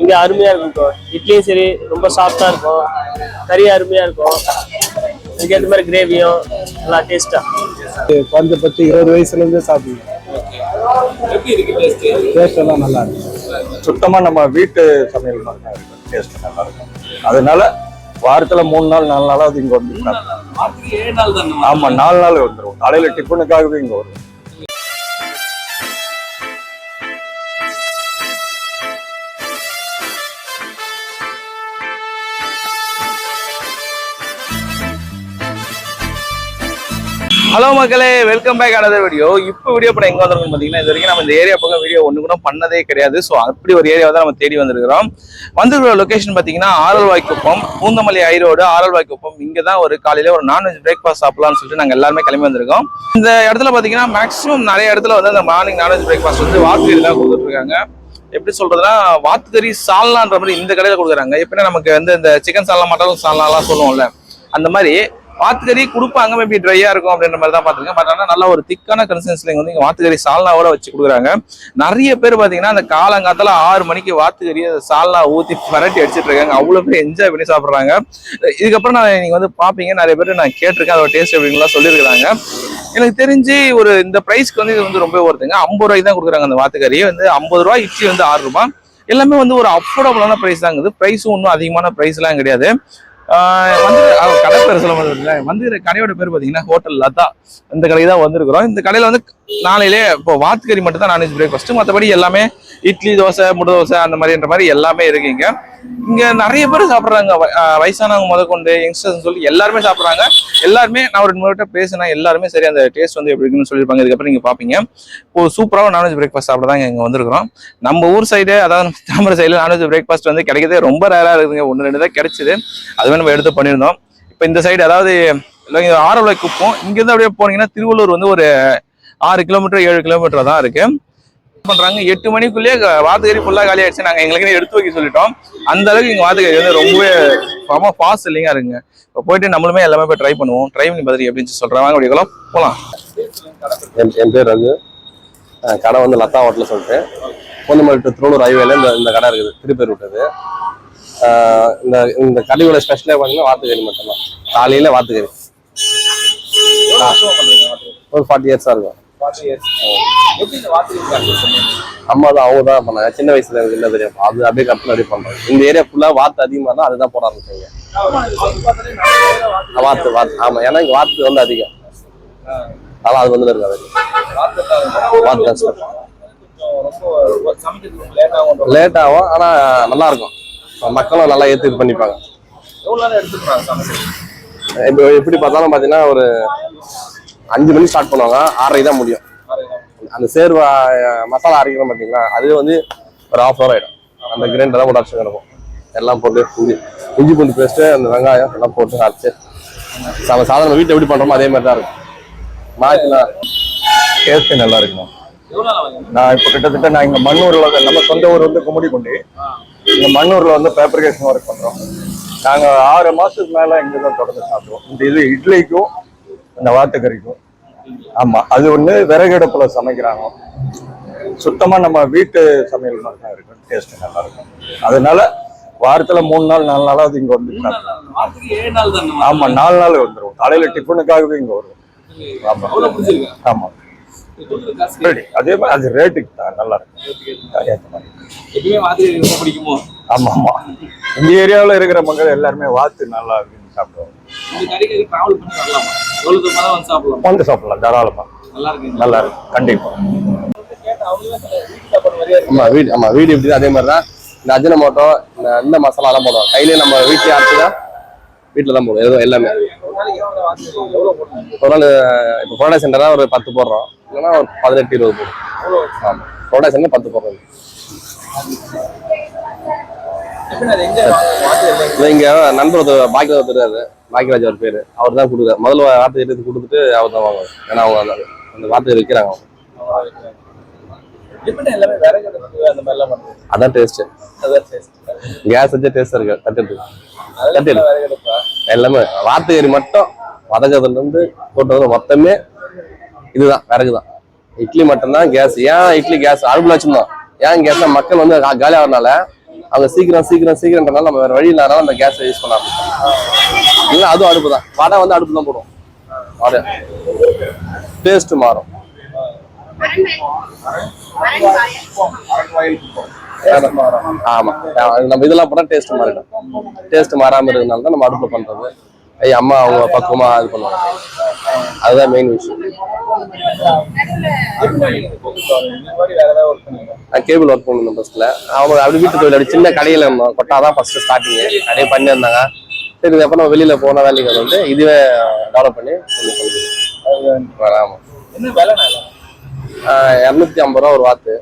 இங்க அருமையா இருக்கும். இட்லியும் சரி ரொம்ப சாஃப்டா இருக்கும். கறி அருமையா இருக்கும். அதுக்கேற்ற மாதிரி கிரேவியும் நல்லா டேஸ்டா குறைஞ்சபட்சம் இருபது வயசுல இருந்தே சாப்பிடுவோம் டேஸ்ட் டேஸ்ட் எல்லாம் நல்லா இருக்கும். சுத்தமா நம்ம வீட்டு சமையல் மாதிரி தான் இருக்கும் டேஸ்ட் நல்லா இருக்கும். அதனால வாரத்துல மூணு நாள் நாலு நாளாவது இங்க வந்து சாப்பிடுவோம். வாரத்துக்கு ஏழு நாள் தான் ஆமா நாலு நாள் வந்துடும் காலையில டிஃபனுக்காகவே இங்க வரும் ஹலோ மக்களே வெல்கம் பேக் அனதர் வீடியோ இப்போ வீடியோ இப்போ எங்க வந்திருக்கோம் பாத்தீங்கன்னா இது வரைக்கும் நம்ம இந்த ஏரியா பக்கம் வீடியோ ஒண்ணு கூட பண்ணதே கிடையாது. ஸோ அப்படி ஒரு ஏரியாவை தான் நம்ம தேடி வந்திருக்கிறோம். வந்திருக்கிற லொகேஷன் பாத்தீங்கன்னா ஆரல்வாய்க்குப்பம் பூந்தமல்லி ஐரோடு ஆரல்வாய்க்குப்பம். இங்கே தான் ஒரு காலையில ஒரு நான்வெஜ் பிரேக்ஃபாஸ்ட் சாப்பிடலாம்னு சொல்லிட்டு நாங்க எல்லாருமே கிளம்பி வந்திருக்கோம். இந்த இடத்துல பாத்தீங்கன்னா மேக்ஸிமம் நிறைய இடத்துல வந்து அந்த மார்னிங் நான்வெஜ் பிரேக்ஃபாஸ்ட் வந்து வாத்து தான் கொடுத்துட்டு இருக்காங்க எப்படி சொல்றதுன்னா வாத்துக்கறி சால்னான்ற மாதிரி இந்த கடையில கொடுக்குறாங்க. எப்படின்னா நமக்கு வந்து இந்த சிக்கன் சால்னா மட்டன் சால்னாலாம் சொல்லுவோம்ல. அந்த மாதிரி வாத்துக்கறி கொடுப்பாங்க மேபி ட்ரையா இருக்கும் அப்படின்ற மாதிரி தான் பார்த்துருக்கேன். பட் ஆனால் நல்ல ஒரு திக்கான கன்சிஸ்டன்சில வந்து இங்கே வாத்துக்கறி சால்னாவோட வச்சு கொடுக்குறாங்க. நிறைய பேர் பார்த்தீங்கன்னா அந்த காலங்காத்தால ஆறு மணிக்கு வாத்துக்கறி சால்னா ஊற்றி பரட்டி அடிச்சிட்டு இருக்காங்க. அவ்வளோ பேர் என்ஜாய் பண்ணி சாப்பிட்றாங்க. இதுக்கப்புறம் நான் நீங்கள் வந்து பார்ப்பீங்க நிறைய பேர் நான் கேட்டிருக்கேன். அதோட டேஸ்ட் எப்படின்லாம் சொல்லியிருக்கிறாங்க. எனக்கு தெரிஞ்சு ஒரு இந்த ப்ரைஸ்க்கு வந்து இது வந்து ரொம்ப ஒருத்தங்க ஐம்பது ரூபாய்க்கு தான் கொடுக்குறாங்க அந்த வாத்துக்கறி. வந்து ஐம்பது ரூபாய் இட்லி வந்து ஆறு ரூபாய். எல்லாமே வந்து ஒரு அஃபோர்டபுளான ப்ரைஸ் தாங்குது ப்ரைஸும் ஒன்றும் அதிகமான ப்ரைஸ்லாம் கிடையாது. வந்து கடை பேர் சொல்ல மாதிரி வந்து கடையோட பேர் பார்த்தீங்கன்னா ஹோட்டல் லதா. இந்த கடைக்கு தான் வந்திருக்கிறோம். இந்த கடையில் வந்து நாளையிலே இப்போ வாத்துக்கறி மட்டும் தான் நான்வெஜ் பிரேக்ஃபாஸ்ட் மற்றபடி எல்லாமே இட்லி தோசை முட்டை தோசை அந்த மாதிரின்ற மாதிரி எல்லாமே இருக்கு இங்கே. இங்கே நிறைய பேர் சாப்பிட்றாங்க. வயசானவங்க முதற்கொண்டு யங்ஸ்டர்ஸ் சொல்லி எல்லாருமே சாப்பிட்றாங்க. எல்லாருமே நான் ஒரு மூணு பேசினா எல்லாருமே சரி அந்த டேஸ்ட் வந்து எப்படி இருக்குன்னு சொல்லியிருப்பாங்க. இதுக்கப்புறம் நீங்கள் பார்ப்பீங்க இப்போ சூப்பராக நான்வெஜ் பிரேக்ஃபாஸ்ட் சாப்பிட தான் இங்கே வந்திருக்கிறோம். நம்ம ஊர் சைடு அதாவது தாமரை சைடில் நான்வெஜ் பிரேக்ஃபாஸ்ட் வந்து கிடைக்கிறதே ரொம்ப ரேராக இருக்குதுங்க. ஒன்று ரெண்டு தான் கிடைச்சிது. அதுவே நம்ம எடுத்து பண்ணியிருந்தோம். இப்போ இந்த சைடு அதாவது ஆரோலை குப்பம் இங்கேருந்து அப்படியே போனீங்கன்னா திருவள்ளூர் வந்து ஒரு ஆறு கிலோமீட்டர் ஏழு கிலோமீட்டர் தான் இருக்கு. பண்றாங்க? எட்டு மணிக்குள்ளேயே க- வாத்துக்கறி ஃபுல்லா காலி ஆயிடுச்சு. நாங்க எங்களுக்கு எடுத்து வைக்க சொல்லிட்டோம். அந்த அளவுக்கு இங்க வாத்துக்கறி வந்து ரொம்பவே ரொம்ப ஃபாஸ்ட் இல்லைங்க இருக்குங்க. இப்போ போயிட்டு நம்மளுமே எல்லாமே போய் ட்ரை பண்ணுவோம். ட்ரை பண்ணி பதிரி அப்படின்னு சொல்றாங்க அப்படி அப்படியே போலாம். என் என் பேர் ரகு. கடை வந்து லத்தா ஹோட்டல் சொல்லிட்டு. பொன்னமல்லி to திருவள்ளூர் ஹைவேல இந்த இந்த கடை இருக்குது. திருப்பேர் விட்டது இந்த இந்த கடையோட ஸ்பெஷலே பார்த்தீங்கன்னா வாத்துக்கறி மட்டும்தான். காலையில வாத்துக்கறி. ஒரு ஃபார்ட்டி இயர்ஸாக இருக்கும். அம்மா தான் அவங்க தான் பண்ணாங்க. சின்ன வயசுல எனக்கு என்ன தெரியும்? அது அப்படியே கற்பனை அப்படியே பண்றாங்க. இந்த ஏரியா ஃபுல்லா வாத்து அதிகமாக தான் அதுதான் போட ஆரம்பிச்சாங்க. வாத்து வாத்து. ஆமா ஏன்னா இங்க வாத்து வந்து அதிகம். அதனால அது வந்து இருக்காது வாத்து. லேட் ஆகும் ஆனா நல்லா இருக்கும். மக்களும் நல்லா ஏத்து இது பண்ணிப்பாங்க. இப்போ எப்படி பார்த்தாலும் பார்த்தீங்கன்னா ஒரு அஞ்சு மணி ஸ்டார்ட் பண்ணுவாங்க. ஆறரை தான் முடியும். அந்த சேர்வ மசாலா அரைக்கிறோம் பார்த்தீங்களா அது வந்து ஒரு ஆஃப் ஹவர் ஆயிடும். அந்த கிரைண்டர் தான் ப்ரொடக்ஷன் இருக்கும் எல்லாம் போட்டு இஞ்சி இஞ்சி பூண்டு பேஸ்ட்டு அந்த வெங்காயம் எல்லாம் போட்டு அரைச்சு. நம்ம சாதாரண வீட்டில் எப்படி பண்ணுறோமோ அதே மாதிரி தான் இருக்கும். மாற்றினா டேஸ்ட் நல்லா இருக்கும்? நான் இப்போ கிட்டத்தட்ட நான் இங்க மண்ணூர்ல நம்ம சொந்த ஊர் வந்து கும்மிடிக்குண்டி இங்க மண்ணூர்ல வந்து ஃபேப்ரிகேஷன் ஒர்க் பண்றோம். நாங்க ஆறு மாசத்துக்கு மேல இங்க தான் தொடர்ந்து சாப்பிடுவோம். இந்த இது இட்லிக்கும் இந்த வாத்துக்கறிக்கும் ஆமா அது ஒண்ணு விறகடுப்புல சமைக்கிறாங்க. சுத்தமா நம்ம வீட்டு சமையல் மாதிரி தான் இருக்கும். டேஸ்ட் நல்லா இருக்கும். அதனால வாரத்துல மூணு நாள் நாலு நாளாவது இங்க வந்து சாப்பிடுவோம் வாரத்துக்கு ஏழு நாள் தான் ஆமா நாலு நாள் வந்துருவோம் காலையில டிஃபனுக்காகவே இங்க வருவோம். ஆமா. அவ்வளவு பிடிச்சிருக்கு? ஆமா. கொடுக்குற காசு ரெடி அதே மாதிரி அது ரேட்டுக்கு தான். நல்லா இருக்கும். ஆமா ஆமா. இந்த ஏரியாவுல இருக்கிற மக்கள் எல்லாருமே வாத்து நல்லா இருக்குன்னு சாப்பிடுவாங்க. வந்து சாப்பிடலாம்? தாராளமா. நல்லா இருக்கு நல்லா இருக்கும் கண்டிப்பா. ஆமா வீடு ஆமா வீடு எப்படி அதே மாதிரி தான் இந்த அஜினமோட்டோ இந்த இந்த மசாலாலாம் போடுவோம் கையிலே நம்ம வீட்டிலே அரைச்சி தான் வீட்டில் தான் போடுவோம் எதுவும் எல்லாமே. ஒரு நாள் இப்போ புரோடா சென்டரா ஒரு பத்து போடுறோம். இல்லைன்னா ஒரு பதினெட்டு இருபது போடுறோம் ஆமா புரோடா சென்டர் பத்து போடுறோம் இங்க நண்பர் ஒருத்தர் பாக்கிய ஒருத்தர் பாக்கியராஜ் அவர் பேரு. அவர் தான் கொடுக்குறாரு. முதல்ல வார்த்தை எடுத்து கொடுத்துட்டு அவர் தான் வாங்குவார். ஏன்னா அவங்க அந்த அந்த வார்த்தை எல்லாம் பண்ணுறது அதான் டேஸ்ட் கேஸ் வச்சே டேஸ்ட் இருக்கு. தட்டு எல்லாமே. வார்த்தையரி மட்டும் வதக்கிறதுல இருந்து போட்டது மொத்தமே இதுதான். விறகு தான் இட்லி மட்டும்தான் கேஸ் ஏன் இட்லி கேஸ் அடுப்புல வச்சிருந்தோம். ஏன் கேஸ் மக்கள் வந்து காலி ஆகிறதுனால அவங்க சீக்கிரம் சீக்கிரம் சீக்கிரம்ன்றனால நம்ம வேற வழி இல்லாதனால அந்த கேஸை யூஸ் பண்ண ஆரம்பிச்சோம் இல்லை அதுவும் அடுப்பு தான் வடை வந்து அடுப்பு தான் போடுவோம். வடை. டேஸ்ட் மாறும். ஆமா. நம்ம இதெல்லாம் போனா டேஸ்ட் மாறிடும். டேஸ்ட் மாறாம இருக்கிறதுனால தான் நம்ம அடுப்பு பண்றது. அம்மா அவங்க பக்குவமா இது பண்ணுவாங்க. அதுதான் மெயின் விஷயம். நான் கேபிள் ஒர்க் பண்ணணும் பஸ்ல அவங்க அப்படி வீட்டு தொழில் சின்ன கடையில கொட்டா தான் ஃபர்ஸ்ட் ஸ்டார்டிங் அப்படியே பண்ணியிருந்தாங்க. சரி இதுக்கப்புறம் நம்ம வெளியில போன வேலைக்கு வந்து. இதுவே டெவலப் பண்ணி கொஞ்சம் பண்ணுது ஆமா ஆஹ் இரநூத்தி ஐம்பது ரூபா ஒரு வாத்து.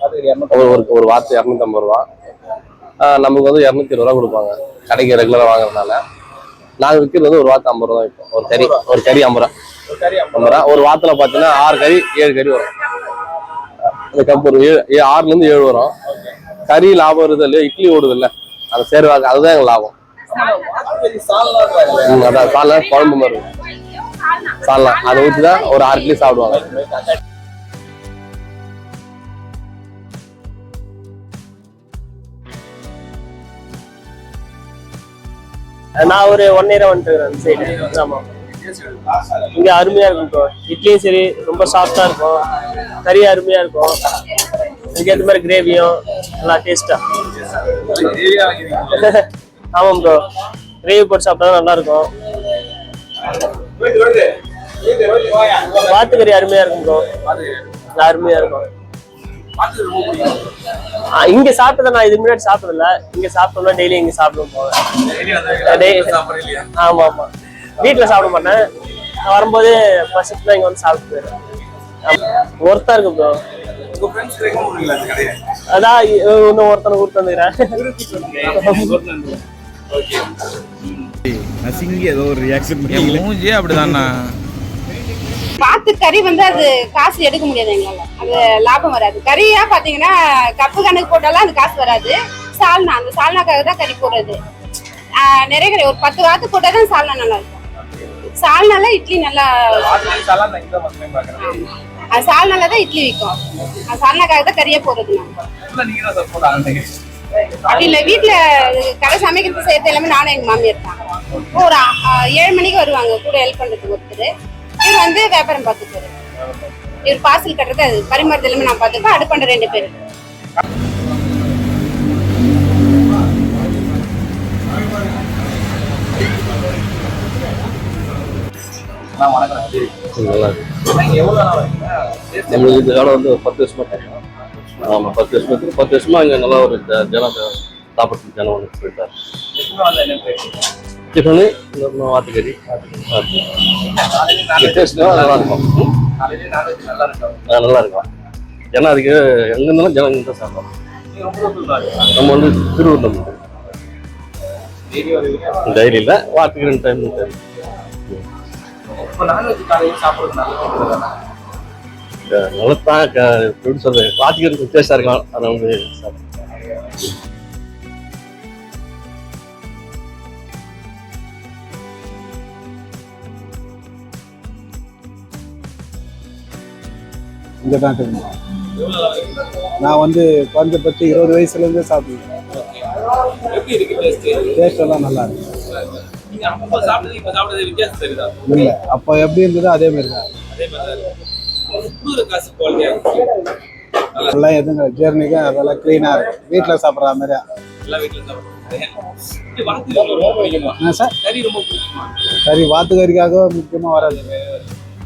ஒரு ஒரு வாத்து இரநூத்தி ஐம்பது ரூபா. நமக்கு வந்து இரநூத்தி இருபது ரூபா கொடுப்பாங்க. கடைக்கு ரெகுலரா வாங்குறதுனால. நாங்க விற்கிறது வந்து ஒரு வாத்து ஐம்பது ரூபா இப்போ ஒரு கறி ஒரு கறி ஐம்பது ரூபா. ஐம்பது ரூபா. ஒரு வாத்துல பாத்தீங்கன்னா ஆறு கறி ஏழு கறி வரும். அந்த கப் ஒரு ஏழு ஆறுல இருந்து ஏழு வரும். கறி லாபம் வருது இல்லையா? இட்லி ஓடுது இல்ல. அந்த சேர்வாக்கு அதுதான் எங்க லாபம். ம், அதான் சால்னா குழம்பு மாதிரி. சால்னா. அதை ஊற்றி தான் ஒரு ஆறு இட்லி சாப்பிடுவாங்க. நான் ஒரு ஒன் இயராக வந்துட்டு அந்த சைடு ஆமாம் இங்க அருமையா இருக்கும் ப்ரோ இட்லியும் சரி ரொம்ப சாஃப்டா இருக்கும். கறி அருமையா இருக்கும். இதுக்கேற்ற மாதிரி கிரேவியும் நல்லா டேஸ்டா ஆமாம் ப்ரோ கிரேவி போட்டு சாப்பிட்டா நல்லா இருக்கும். வாத்துக்கறி அருமையா இருக்கும் ப்ரோ அருமையா இருக்கும். இங்க சாப்பிட்டத நான் இதுக்கு முன்னாடி சாப்பிட்டதில்ல இங்க சாப்பிட்டோம்னா டெய்லி இங்க சாப்பிடுவோம் போவேன். ஆமா ஆமா. வீட்டுல சாப்பிட மாட்டேன். நான் வரும்போது பசங்க இங்க வந்து சாப்பிட்டு போயிடுவேன். ஒருத்தா இருக்கு ப்ரோ அதான் இன்னும் ஒருத்தனை கூட்டு வந்துக்கிறேன். நசிங்கி ஏதோ ஒரு ரியாக்ஷன் என் மூஞ்சியே அப்படிதாண்ணா பார்த்து கறி வந்து அது காசு எடுக்க முடியாது எங்களால. அது லாபம் வராது. கறியா பாத்தீங்கன்னா கப்பு கணக்கு போட்டாலும் அது காசு வராது. சால்னா அந்த சால்னாக்காக தான் கறி போடுறது. நிறைய கறி ஒரு பத்து வாத்து போட்டால் தான் சால்னா நல்லா இருக்கும். சால்னால இட்லி நல்லா சால்னால தான் இட்லி விற்கும். சால்னாக்காக தான் கறியே போடுறது நாங்க. அப்படி இல்லை வீட்டுல கடை சமைக்கிறது செய்யறது எல்லாமே நானும் எங்க மாமியார் தான். ஒரு ஏழு மணிக்கு வருவாங்க கூட ஹெல்ப் பண்றதுக்கு ஒருத்தர். இவர் வந்து வியாபாரம் பார்த்துப்பாரு. இவர் பார்சல் கட்டுறது அது பரிமாறது எல்லாமே நான் பார்த்துப்பேன். அடுப்பாண்ட ரெண்டு பேர். நல்லா இருக்கு நம்மளுக்கு இந்த வேலை வந்து பத்து வருஷமா தெரியும் ஆமா பத்து வருஷத்துக்கு பத்து வருஷமா இங்க நல்லா ஒரு ஜனம் சாப்பிட்றதுக்கு ஜனம் வந்து போயிட்டார் இன்னும் வாத்துக்கறி நல்லா இருக்கும் நல்லா இருக்கும் ஏன்னா அதுக்கு எங்க இருந்தாலும் ஜனம் தான் சாப்பிடும் நம்ம வந்து திருவூர் நம்ம டைரி இல்லை வாரத்துக்கு ரெண்டு டைம் நல்லா தான் எப்படி சொல்றது? வாத்துக்கு வித்தியாசம் இருக்கும் அதை வந்து சாப்பிடும் இங்கே தான் தெரியும். நான் வந்து குறைஞ்சபட்சம் இருபது வயசுலேருந்தே சாப்பிடுவேன். டேஸ்ட் எல்லாம் நல்லா இருக்கு. இல்லை. அப்போ எப்படி இருந்ததோ அதே மாதிரி தான். எல்லாம் எதுங்க ஜேர்னிக்கு அதெல்லாம் க்ளீனாக இருக்கும் வீட்டில் சாப்பிட்ற மாதிரி என்ன சார்? கறி வாத்து கறிக்காக முக்கியமாக வராது.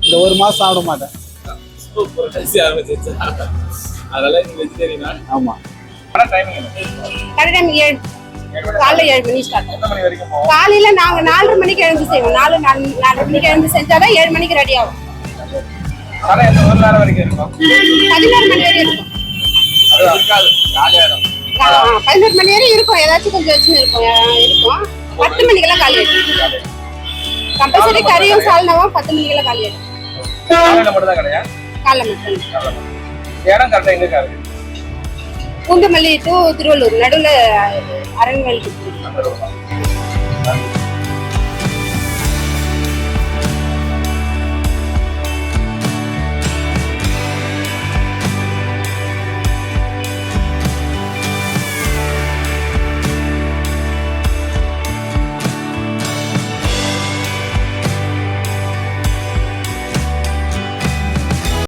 இந்த ஒரு மாதம் சாப்பிட மாட்டேன். ஆமாம் கடை டைம் ஏழு காலைல ஏழு மணி ஸ்டார்ட் காலையில நாங்க நாலரை மணிக்கு எழுந்து செய்வோம். நாலு நாலு நாலரை மணிக்கு எழுந்து செஞ்சாதான் ஏழு மணிக்கு ரெடி ஆகும். பதினோரு மணி வரையும் இருக்கும். பதினோரு மணி வரையும் இருக்கும். ஏதாச்சும் கொஞ்சம் இருக்கும். இருக்கும். பத்து மணிக்கெல்லாம் காலி கம்பல்சரி கறியும் சால்னாவும் பத்து மணிக்கெல்லாம் காலி ஆயிடும். காலைல மட்டும். பூந்தமல்லி டு திருவள்ளூர் நடுவுல அரண்மனை